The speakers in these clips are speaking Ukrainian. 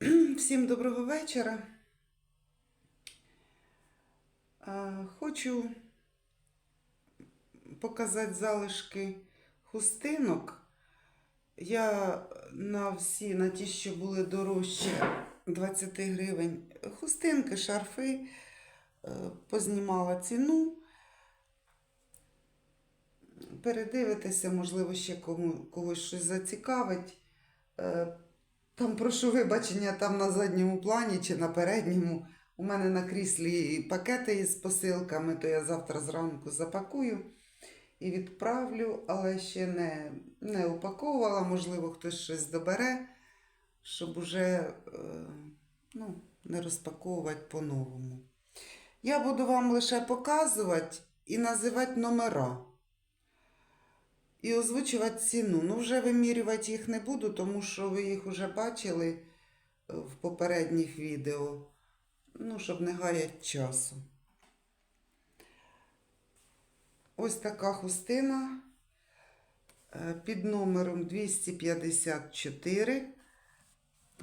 Всім доброго вечора. Е, Хочу показати залишки хустинок. Я на всі, на ті, що були дорожче 20 гривень, хустинки, шарфи, е, познімала ціну. Передивитися, можливо, ще кому, когось щось зацікавить. Там прошу вибачення, там на задньому плані чи на передньому. У мене на кріслі пакети із посилками, то я завтра зранку запакую і відправлю, але ще не, не упаковувала, можливо, хтось щось добере, щоб уже е, ну, не розпаковувати по-новому. Я буду вам лише показувати і називати номера. І озвучувати ціну. Ну, вже вимірювати їх не буду, тому що ви їх вже бачили е, в попередніх відео. Ну, щоб не гаяти часу. Ось така хустина е, під номером 254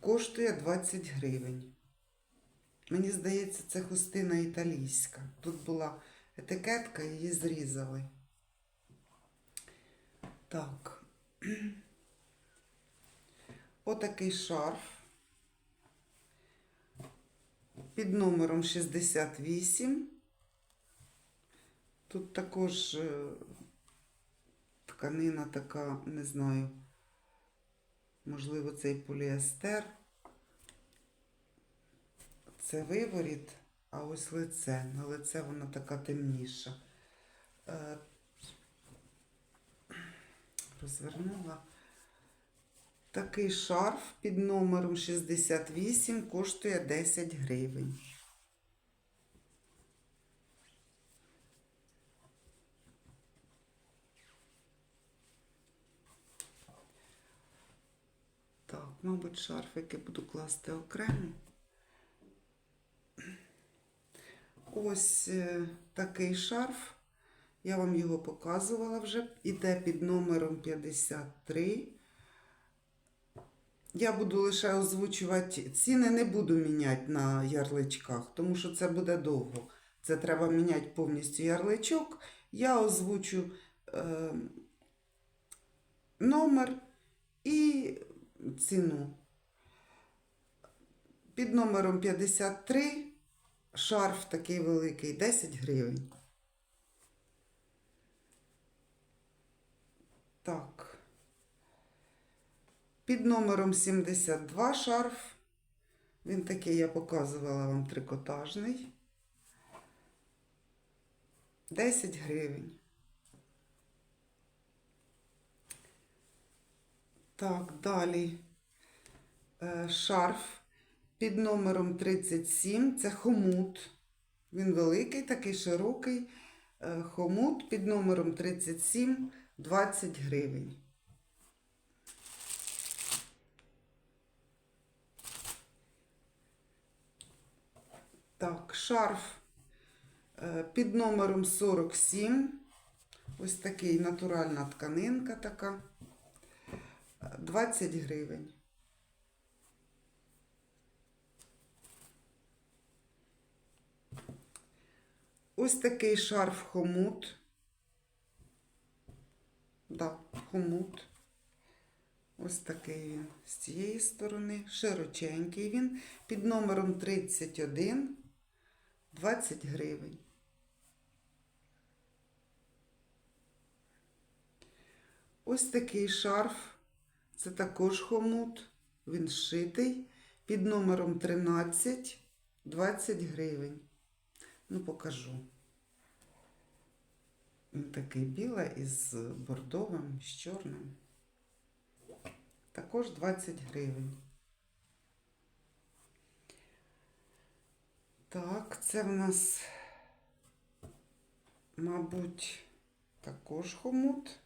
коштує 20 гривень. Мені здається, це хустина італійська. Тут була етикетка, її зрізали. Так. Отакий шарф. Під номером 68. Тут також е, тканина така, не знаю, можливо, цей поліестер. Це виворіт, а ось лице. На лице вона така темніша. Розвернула. Такий шарф під номером 68 коштує 10 гривень. Так, мабуть, шарфики буду класти окремо. Ось е, такий шарф. Я вам його показувала вже. Іде під номером 53. Я буду лише озвучувати ціни, не буду міняти на ярличках, тому що це буде довго. Це треба міняти повністю ярличок. Я озвучу е, номер і ціну. Під номером 53 шарф такий великий 10 гривень. Так. Під номером 72 шарф. Він такий, я показувала вам трикотажний. 10 гривень. Так, далі Е, шарф під номером 37. Це хомут. Він великий, такий широкий. Е, Хомут під номером 37 20 гривень. Так, шарф е, під номером 47. Ось такий натуральна тканинка така. Е, 20 гривень. Ось такий шарф хомут. Да, хомут. Ось такий він з цієї сторони. Широченький він. Під номером 31 20 гривень. Ось такий шарф. Це також хомут. Він зшитий. Під номером 13 20 гривень. Ну, покажу. Такий білий із бордовим, з чорним. Також 20 гривень. Так, це в нас, мабуть, також хомут.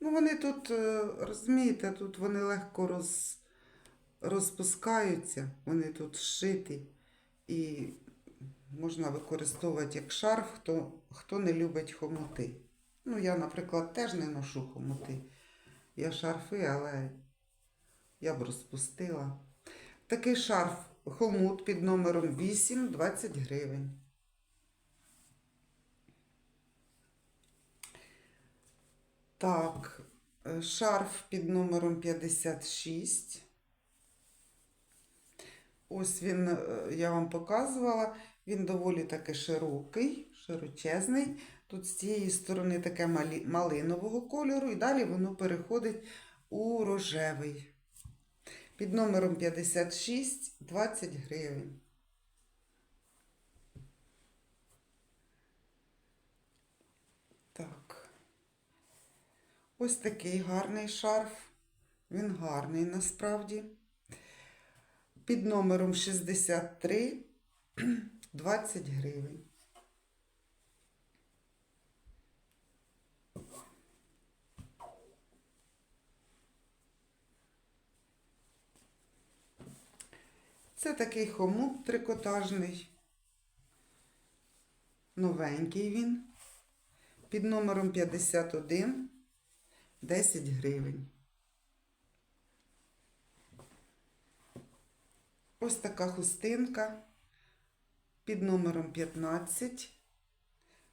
Ну, вони тут, е, розумієте, тут вони легко роз, розпускаються, вони тут зшиті. І можна використовувати як шарф, хто, хто не любить хомути. Ну, я, наприклад, теж не ношу хомути. Я шарфи, але я б розпустила. Такий шарф хомут під номером 8, 20 гривень. Так, шарф під номером 56. Ось він, е, я вам показувала, він доволі таки широкий, широчезний. Тут з цієї сторони таке малинового кольору, і далі воно переходить у рожевий. Під номером 56 20 гривень. Так. Ось такий гарний шарф. Він гарний насправді. Під номером 63 20 гривень. Це такий хомут трикотажний. Новенький він. Під номером 51 10 гривень. Ось така хустинка під номером 15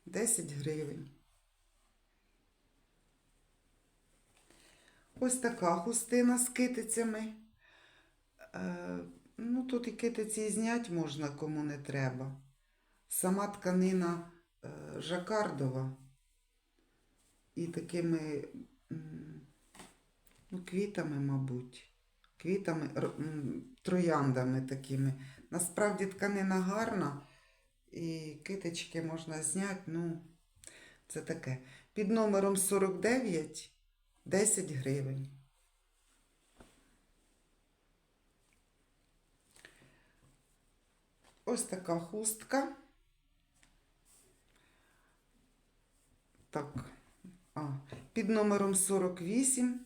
10 гривень. Ось така хустина з китицями. Е, ну, тут і китиці і знять можна, кому не треба. Сама тканина е, жакардова і такими ну, квітами, мабуть. Квітами, трояндами такими. Насправді тканина гарна, і китички можна зняти. Ну, це таке. Під номером 49 10 гривень. Ось така хустка. Так. А, під номером 48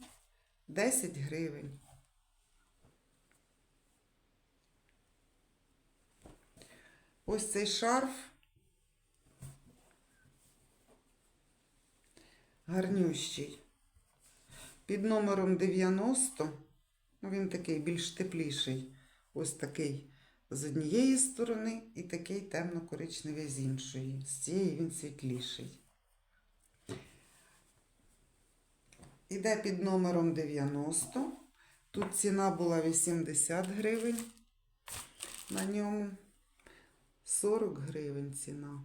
10 гривень. Ось цей шарф. Гарнющий. Під номером 90, ну він такий більш тепліший. Ось такий з однієї сторони і такий темно-коричневий з іншої. З цієї він світліший. Іде під номером 90. Тут ціна була 80 гривень на ньому. 40 гривень ціна.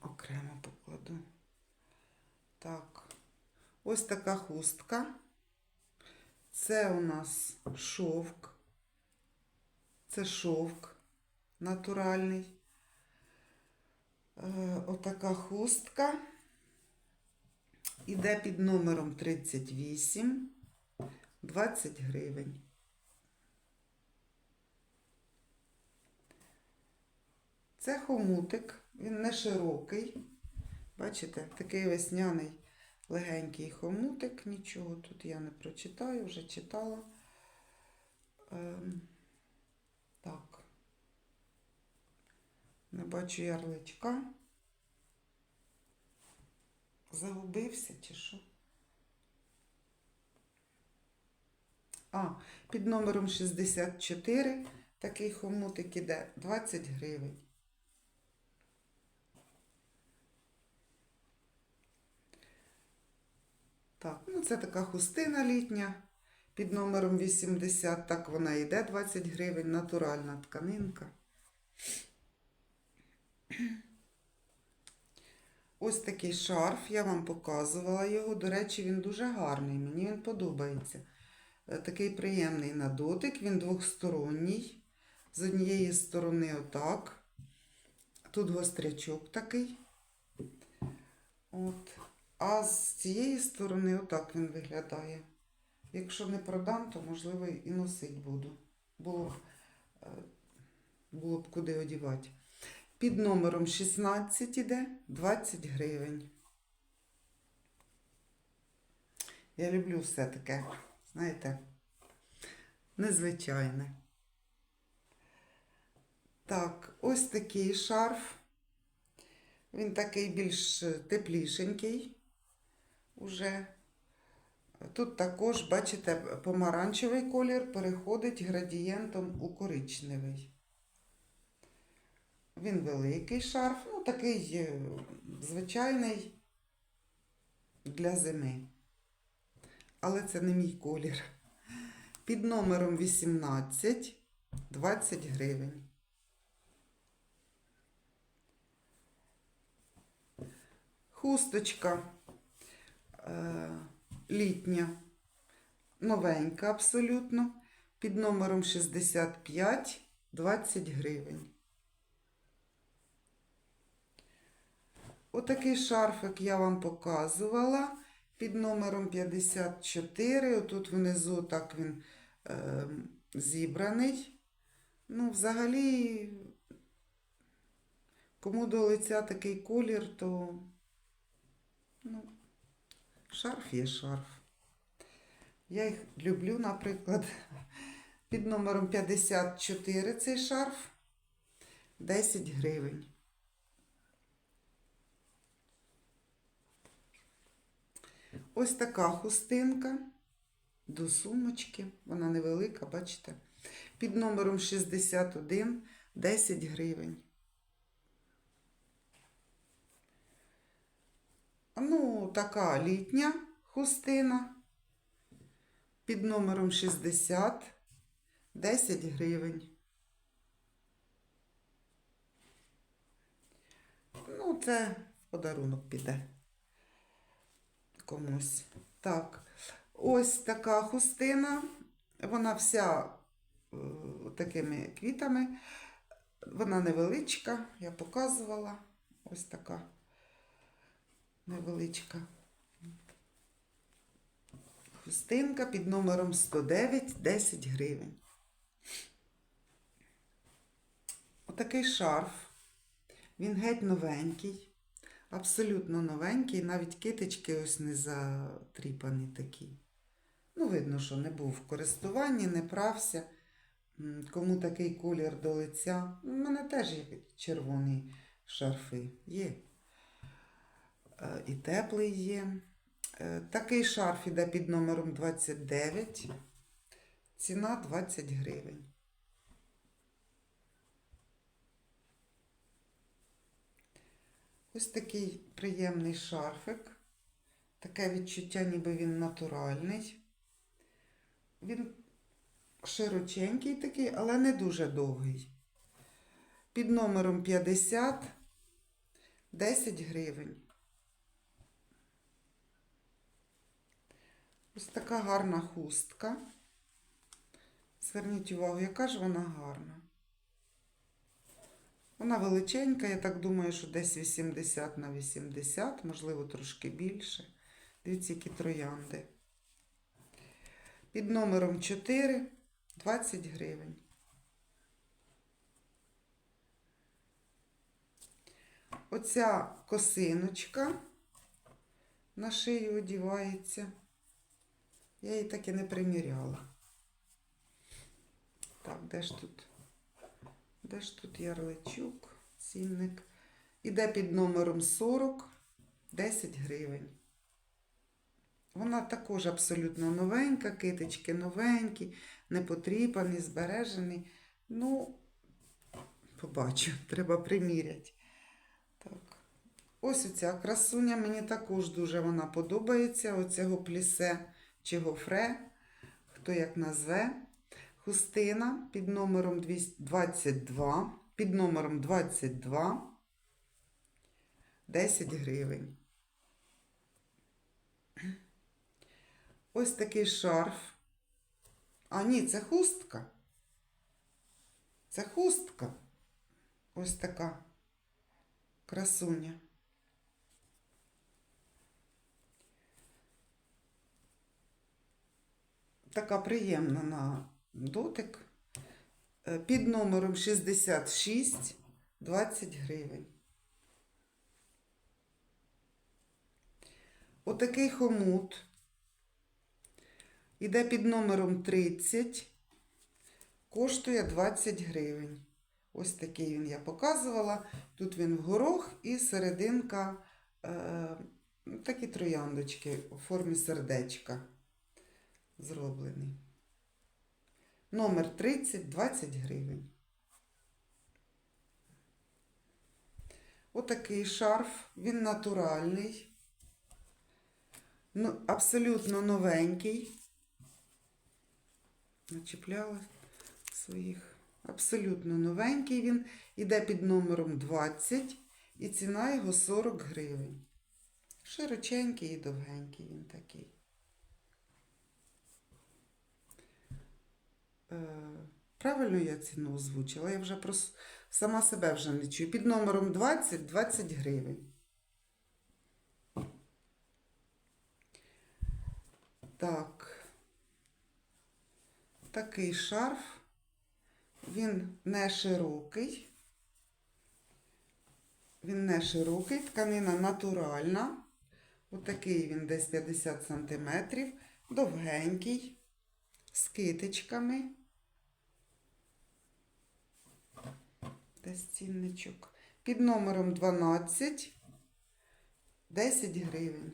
Окремо покладу. Так. Ось така хустка. Це у нас шовк. Це шовк натуральний. Е, отака хустка. Іде під номером 38, 20 гривень. Це хомутик, він не широкий. Бачите, такий весняний легенький хомутик. Нічого тут я не прочитаю, вже читала. Ем, так. Не бачу ярличка. Загубився чи що? А, під номером 64 такий хомутик іде 20 гривень. Так, ну це така хустина літня під номером 80. Так вона йде 20 гривень, натуральна тканинка. Ось такий шарф, я вам показувала його. До речі, він дуже гарний, мені він подобається. Е, Такий приємний на дотик, він двохсторонній. З однієї сторони отак. Тут гострячок такий. От. А з цієї сторони отак він виглядає. Якщо не продам, то можливо і носить буду. Було, б, е, було б куди одівати. Під номером 16 іде 20 гривень. Я люблю все таке, знаєте, незвичайне. Так, ось такий шарф. Він такий більш теплішенький. Уже. Тут також, бачите, помаранчевий колір переходить градієнтом у коричневий. Він великий шарф, ну такий е, звичайний для зими. Але це не мій колір. Під номером 18 20 гривень. Хусточка літня, новенька абсолютно, під номером 65 20 гривень. Отакий шарфик я вам показувала під номером 54. Отут внизу так він е, зібраний. Ну, взагалі, кому до лиця такий колір, то ну, шарф є шарф. Я їх люблю, наприклад, під номером 54 цей шарф 10 гривень. Ось така хустинка до сумочки. Вона невелика, бачите? Під номером 61 10 гривень. Ну, така літня хустина. Під номером 60 10 гривень. Ну, це подарунок піде комусь. Так, ось така хустина. Вона вся е, такими квітами. Вона невеличка, я показувала. Ось така невеличка. Хустинка під номером 109 10 гривень. Отакий шарф. Він геть новенький. Абсолютно новенький, навіть китички ось не затріпані такі. Ну, видно, що не був в користуванні, не прався. Кому такий колір до лиця. У мене теж є червоні шарфи. Є. І теплий є. Е, Такий шарф іде під номером 29. Ціна 20 гривень. Ось такий приємний шарфик. Таке відчуття, ніби він натуральний. Він широченький такий, але не дуже довгий. Під номером 50 10 гривень. Ось така гарна хустка. Зверніть увагу, яка ж вона гарна. Вона величенька, я так думаю, що десь 80 на 80, можливо, трошки більше. Дивіться, які троянди. Під номером 4 20 гривень. Оця косиночка на шию одівається. Я її так і не приміряла. Так, де ж тут? Де ж тут ярличук, цінник? Іде під номером 40 10 гривень. Вона також абсолютно новенька, китички новенькі, не потріпані, збережені. Ну, побачу, треба приміряти. Так. Ось оця красуня, мені також дуже вона подобається. Оцього плісе чи гофре, хто як назве. Хустина під номером 22, під номером 22 10 гривень. Ось такий шарф. А, ні, це хустка. Це хустка. Ось така красуня. Така приємна на дотик. Е, Під номером 66 20 гривень. Отакий хомут. Іде під номером 30, коштує 20 гривень. Ось такий він я показувала. Тут він горох і серединка е, Такі трояндочки у формі сердечка зроблені. Номер 30, 20 гривень. Отакий шарф, він натуральний, ну, абсолютно новенький. Начіпляла своїх. Абсолютно новенький він. Іде під номером 20 і ціна його 40 гривень. Широченький і довгенький він такий. Правильно я ціну озвучила? Я вже просто сама себе вже не чую. Під номером 20 20 гривень. Так. Такий шарф. Він не широкий. Він не широкий, тканина натуральна. Отакий він десь 50 см, довгенький, з китичками. Десь цінничок. Під номером 12 10 гривень.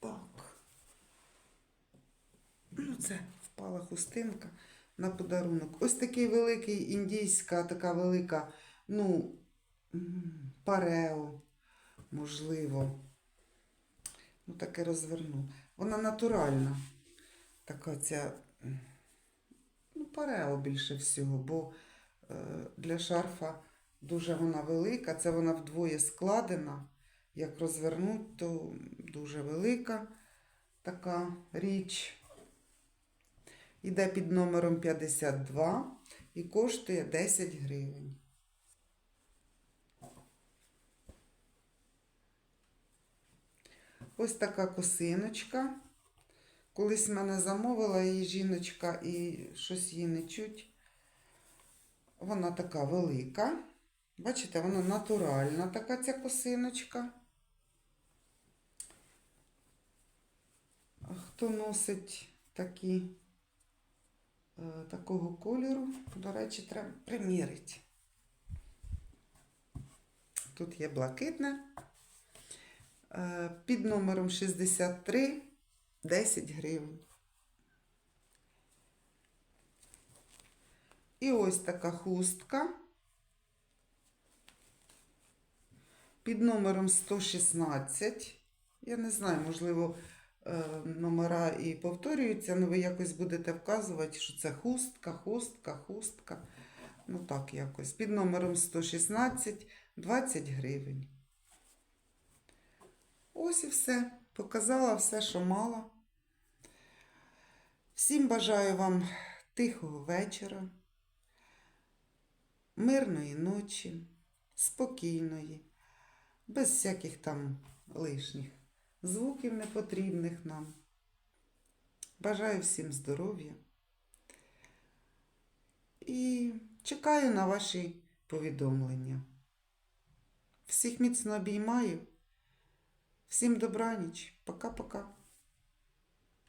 Так. Ну, це впала хустинка на подарунок. Ось такий великий індійська, така велика, ну, парео, можливо. Ну, таке розверну. Вона натуральна. Така ця, парео більше всього, бо е, для шарфа дуже вона велика. Це вона вдвоє складена. Як розвернуть, то дуже велика така річ. Іде під номером 52 і коштує 10 гривень. Ось така косиночка. Колись мене замовила її жіночка і щось її не чуть. Вона така велика. Бачите, вона натуральна така ця косиночка. Хто носить такі, е, такого кольору, до речі, треба примірити. Тут є блакитне. Е, Під номером 63 10 гривень. І ось така хустка. Під номером 116. Я не знаю, можливо, е, номера і повторюються, але ви якось будете вказувати, що це хустка, хустка, хустка. Ну так якось. Під номером 116 20 гривень. Ось і все. Показала все, що мала. Всім бажаю вам тихого вечора, мирної ночі, спокійної, без всяких там лишніх звуків непотрібних нам. Бажаю всім здоров'я. І чекаю на ваші повідомлення. Всіх міцно обіймаю. Всім добраніч. Пока-пока.